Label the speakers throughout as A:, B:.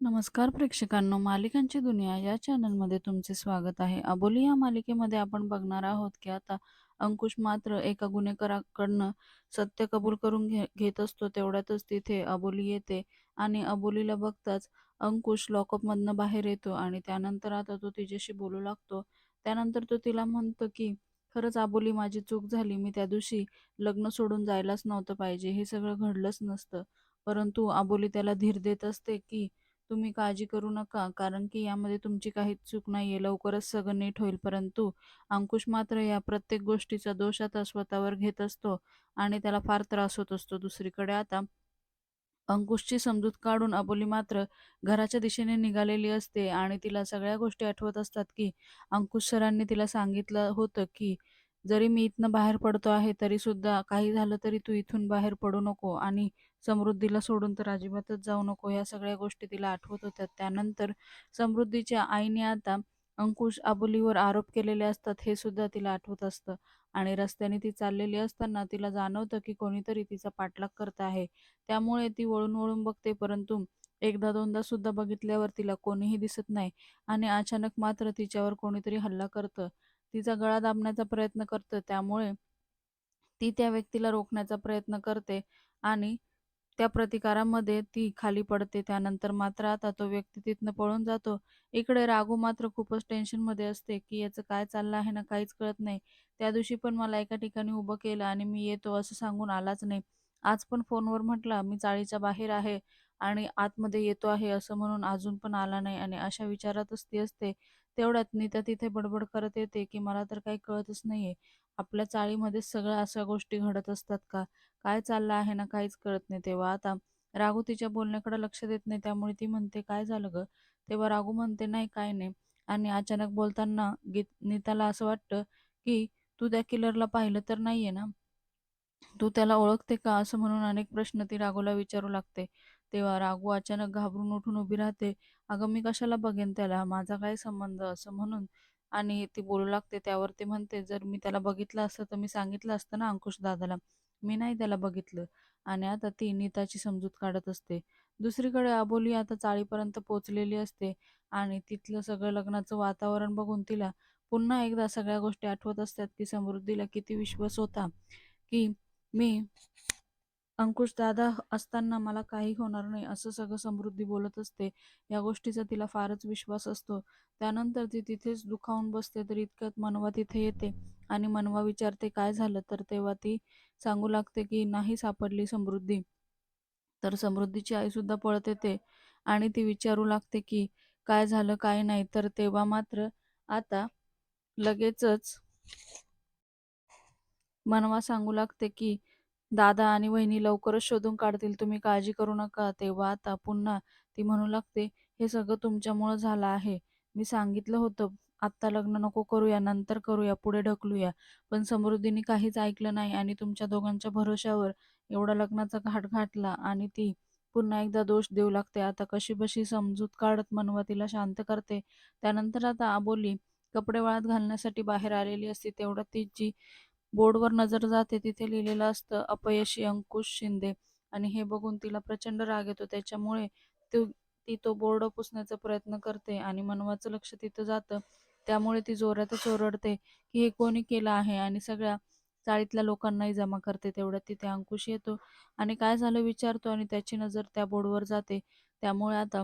A: नमस्कार प्रेक्षकांनो, मालिकांची दुनिया या चॅनलमध्ये तुमचे स्वागत आहे. अबोली या मालिकेमध्ये आपण बघणार आहोत की आता अंकुश मात्र एका गुन्हेगाराकडनं सत्य कबूल करून घे घेत असतो. तेवढ्यातच तिथे अबोली येते आणि अबोलीला बघताच अंकुश लॉकअपमधनं बाहेर येतो आणि त्यानंतर आता तो तिच्याशी बोलू लागतो. त्यानंतर तो तिला म्हणतो की खरंच अबोली माझी चूक झाली. मी त्या दिवशी लग्न सोडून जायलाच नव्हतं पाहिजे. हे सगळं घडलंच नसतं. परंतु अबोली त्याला धीर देत असते की तुम्ही काळजी करू नका कारण की यामध्ये तुमची काहीच चूक नाहीये. लवकरच सगळं नीट होईल. परंतु अंकुश मात्र या प्रत्येक गोष्टीचा दोष आता स्वतःवर घेत असतो आणि त्याला फार त्रास होत असतो. दुसरीकडे आता अंकुशची समजूत काढून अबोली मात्र घराच्या दिशेने निघालेली असते आणि तिला सगळ्या गोष्टी आठवत असतात की अंकुश सरांनी तिला सांगितलं होतं की जरी मी इथनं बाहेर पडतो आहे तरी सुद्धा काही झालं तरी तू इथून बाहेर पडू नको आणि समृद्धीला सोडून तर अजिबातच जाऊ नको. ह्या सगळ्या गोष्टी तिला आठवत होत्या. त्यानंतर समृद्धीच्या आईने आता अंकुश अबोलीवर आरोप केलेले असतात हे सुद्धा तिला आठवत असतं आणि रस्त्याने ती चाललेली असताना तिला जाणवतं की कोणीतरी तिचा पाठलाग करत आहे. त्यामुळे ती वळून वळून बघते परंतु एकदा दोनदा सुद्धा बघितल्यावर तिला कोणीही दिसत नाही आणि अचानक मात्र तिच्यावर कोणीतरी हल्ला करतं. तिचा गळा दाबण्याचा प्रयत्न करतं. त्यामुळे ती त्या व्यक्तीला रोखण्याचा प्रयत्न करते आणि त्या प्रतिकारामध्ये ती खाली पडते. त्यानंतर मात्र आता तो व्यक्ती तिथनं पळून जातो. इकडे राघू मात्र खूपच टेन्शनमध्ये असते की याचं काय चाललं आहे ना काहीच कळत नाही. त्या दिवशी पण मला एका ठिकाणी उभं केलं आणि मी येतो असं सांगून आलाच नाही. आज पण फोनवर म्हटला मी चाळीच्या बाहेर आहे आणि आतमध्ये येतो आहे असं म्हणून अजून पण आला नाही आणि अशा विचारातच ती असते. तेवढ्यात नीता तिथे बडबड करत येते की मला तर काही कळतच नाहीये. आपल्या चाळीमध्ये सगळ्या अशा गोष्टी घडत असतात का? काय चाललं आहे ना काहीच कळत नाही. तेव्हा आता राघू तिच्या बोलण्याकडे लक्ष देत नाही. त्यामुळे ती म्हणते काय झालं गं? तेव्हा राघू म्हणते नाही काय नाही. आणि अचानक बोलताना गीत नीताला असं वाटतं की तू त्या किलरला पाहिलं तर नाहीये ना? तू त्याला ओळखते का? असं म्हणून अनेक प्रश्न ती राघूला विचारू लागते. तेव्हा राघू अचानक घाबरून उठून उभी राहते. अगं मी कशाला बघेन त्याला? माझा काय संबंध? असं म्हणून आणि ती बोलू लागते. त्यावर ते म्हणते जर मी त्याला बघितलं असतं तर मी सांगितलं असतं ना अंकुश दादाला. मी नाही त्याला बघितलं. आणि आता ती नीताची समजूत काढत असते. दुसरीकडे अबोली आता चाळीपर्यंत पोचलेली असते आणि तिथलं सगळं लग्नाचं वातावरण बघून तिला पुन्हा एकदा सगळ्या गोष्टी आठवत असतात की समृद्धीला किती विश्वास होता की मी अंकुश दादा असताना मला काही होणार नाही असं सगळं समृद्धी बोलत असते. या गोष्टीचा तिला फारच विश्वास असतो. त्यानंतर ती तिथेच दुखावून बसते तर इतक्यात मनवा तिथे येते आणि मनवा विचारते काय झालं? तर तेव्हा ती सांगू लागते की नाही सापडली समृद्धी. तर समृद्धीची आई सुद्धा पळत येते आणि ती विचारू लागते की काय झालं काय नाही? तर तेव्हा मात्र आता लगेचच मनवा सांगू लागते की दादा आणि वहिनी लवकरच शोधून काढतील. तुम्ही काळजी करू नका. तेव्हा आता पुन्हा ती म्हणू लागते हे सगळं तुमच्यामुळं झालं आहे. मी सांगितलं होतं आत्ता लग्न नको करूया, नंतर करूया, पुढे ढकलूया. पण समृद्धीने काहीच ऐकलं नाही आणि तुमच्या दोघांच्या भरोश्यावर एवढा लग्नाचा घाट घातला आणि ती पुन्हा एकदा दोष देऊ लागते. आता कशी बशी समजूत काढत मनवा तिला शांत करते. त्यानंतर आता आबोली कपडे वाळत घालण्यासाठी बाहेर आलेली असते. तेवढ्यात तिची बोर्डवर नजर जाते. तिथे लिहिलेलं असतं अपयशी अंकुश शिंदे आणि हे बघून तिला प्रचंड राग येतो. त्याच्यामुळे ती ती तो बोर्ड पुसण्याचा प्रयत्न करते आणि मनवाचं लक्ष तिथं जातं. त्यामुळे ती जोरातच ओरडते की हे कोणी केलं आहे आणि सगळ्या चाळीतल्या लोकांनाही जमा करते. तेवढ्यात तिथे अंकुश येतो आणि काय झालं विचारतो आणि त्याची नजर त्या बोर्डवर जाते. त्यामुळे आता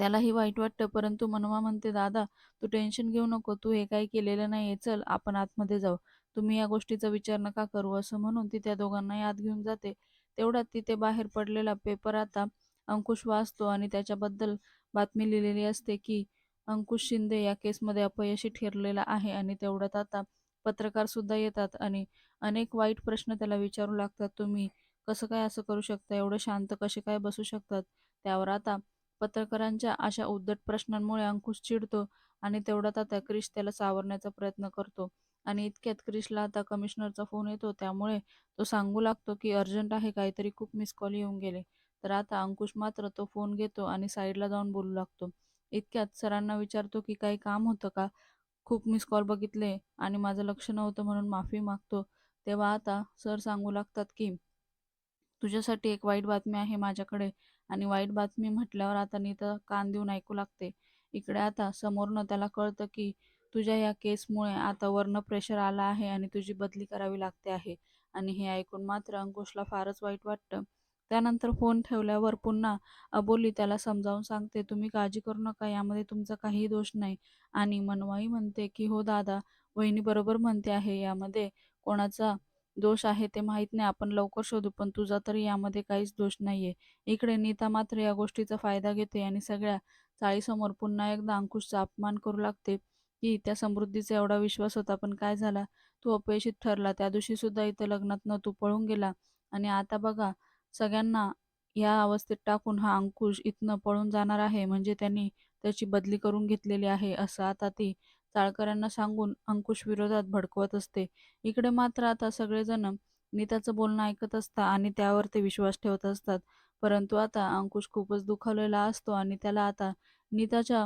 A: त्यालाही वाईट वाटतं. परंतु मनवा म्हणते दादा तू टेन्शन घेऊ नको. तू हे काही केलेलं नाहीये. चल आपण आतमध्ये जाऊ. तुम्ही या गोष्टीचा विचार नका करू असं म्हणून ती त्या दोघांना याद घेऊन जाते. तेवढ्यात तिथे बाहेर पडलेला पेपर आता अंकुश वाचतो आणि त्याच्याबद्दल बातमी लिहिलेली असते की अंकुश शिंदे या केसमध्ये अपयशी ठरलेला आहे आणि तेवढ्यात आता पत्रकार सुद्धा येतात आणि अनेक वाईट प्रश्न त्याला विचारू लागतात. तुम्ही कसं काय असं करू शकता? एवढं शांत कसे काय बसू शकतात? त्यावर आता पत्रकारांच्या अशा उद्धट प्रश्नांमुळे अंकुश चिडतो आणि तेवढ्यात आता क्रिश त्याला सावरण्याचा प्रयत्न करतो आणि इतक्यात क्रिशला आता कमिशनरचा फोन येतो. त्यामुळे तो सांगू लागतो की अर्जंट आहे काहीतरी खूप मिस कॉल येऊन गेले. तर आता अंकुश मात्र तो फोन घेतो आणि साईडला जाऊन बोलू लागतो. इतक्यात सरांना विचारतो की काही काम होतं का? खूप मिस कॉल बघितले आणि माझं लक्ष नव्हतं म्हणून माफी मागतो. तेव्हा आता सर सांगू लागतात की तुझ्यासाठी एक वाईट बातमी आहे माझ्याकडे आणि वाईट बातमी म्हटल्यावर आता नीता कान देऊन ऐकू लागते. इकडे आता समोरनं त्याला कळतं की तुझ्या या केसमुळे आता वरनं प्रेशर आलं आहे आणि तुझी बदली करावी लागते आहे. आणि हे ऐकून मात्र अंकुशला फारच वाईट वाटतं. त्यानंतर फोन ठेवल्यावर पुन्हा अबोली त्याला समजावून सांगते, तुम्ही काळजी करू नका, यामध्ये तुमचा काहीही दोष नाही. आणि मनवाई म्हणते की हो दादा, वहिनी बरोबर म्हणते आहे, यामध्ये कोणाचा दोष आहे ते माहीत नाही, आपण लवकर शोधू, पण तुझा तरी यामध्ये काहीच दोष नाहीये. इकडे नीता मात्र या गोष्टीचा फायदा घेते आणि सगळ्या चाळीसमोर पुन्हा एकदा अंकुशचा अपमान करू लागते की त्या समृद्धीचा एवढा विश्वास होता, पण काय झाला, तू अपयशित ठरला. त्या दिवशी सुद्धा इथं लग्नातनं तू पळून गेला आणि आता बघा सगळ्यांना या अवस्थेत टाकून हा अंकुश इथनं पळून जाणार आहे, म्हणजे त्यांनी त्याची बदली करून घेतलेली आहे, असं आता ती चाळकऱ्यांना सांगून अंकुश विरोधात भडकवत असते. इकडे मात्र आता सगळेजण नीताचं बोलणं ऐकत असतात आणि त्यावर ते विश्वास ठेवत असतात. परंतु आता अंकुश खूपच दुखावलेला असतो आणि त्याला आता नीताच्या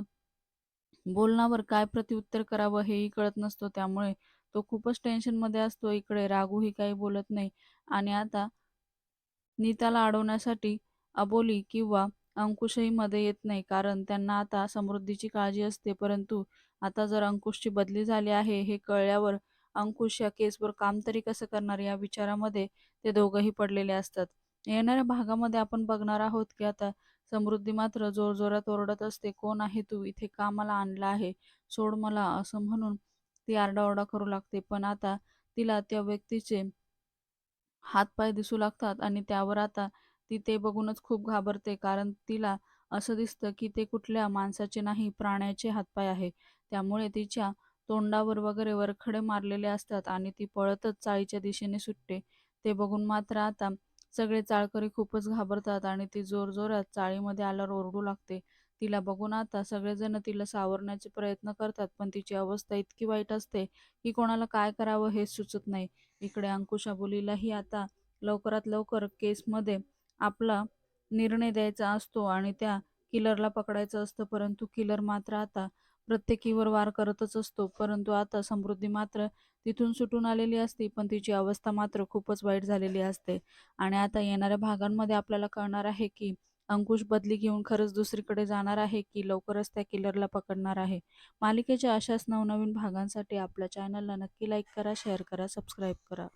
A: बोलण्यावर काय प्रत्युत्तर करावं हेही कळत नसतो. त्यामुळे तो खूपच टेन्शनमध्ये असतो. इकडे राघूही काही बोलत नाही आणि आता नीताला अडवण्यासाठी अबोली किंवा अंकुशही मध्ये येत नाही, कारण त्यांना आता समृद्धीची काळजी असते. परंतु आता जर अंकुशची बदली झाली आहे हे कळल्यावर अंकुश या केसवर काम तरी कसं करणार या विचारामध्ये ते दोघंही पडलेले असतात. येणाऱ्या भागामध्ये आपण बघणार आहोत की आता समृद्धी मात्र जोरजोरात ओरडत असते, कोण आहे तू? इथे कामाला आणला आहे? सोड मला, असं म्हणून ती आरडाओरडा करू लागते. पण आता तिला त्या व्यक्तीचे हातपाय दिसू लागतात आणि त्यावर आता ती ते बघूनच खूप घाबरते, कारण तिला असं दिसतं की ते कुठल्या माणसाचे नाही, प्राण्याचे हातपाय आहे. त्यामुळे तिच्या तोंडावर वगैरे वरखडे मारलेले असतात आणि ती पळतच चाळीच्या दिशेने सुटते. ते बघून मात्र आता सगळे चाळकरी खूपच घाबरतात आणि ती जोरजोरात चाळीमध्ये आल्यावर ओरडू लागते. तिला बघून आता सगळेजण तिला सावरण्याचे प्रयत्न करतात, पण तिची अवस्था इतकी वाईट असते की कोणाला काय करावं हे सुचत नाही. इकडे अंकुशा बोलीलाही आता लवकरात लवकर केसमध्ये आपला निर्णय द्यायचा असतो आणि त्या किलरला पकडायचं असतं. परंतु किलर मात्र आता प्रत्येकीवर वार करतच असतो. परंतु आता समृद्धी मात्र तिथून सुटून आलेली असते, पण तिची अवस्था मात्र खूपच वाईट झालेली असते. आणि आता येणाऱ्या भागांमध्ये आपल्याला कळणार आहे की अंकुश बदली घेऊन खरंच दुसरीकडे जाणार आहे की लवकरच त्या किलरला पकडणार आहे. मालिकेच्या अशाच नवनवीन भागांसाठी आपल्या चॅनलला नक्की लाईक करा, शेअर करा, सबस्क्राईब करा.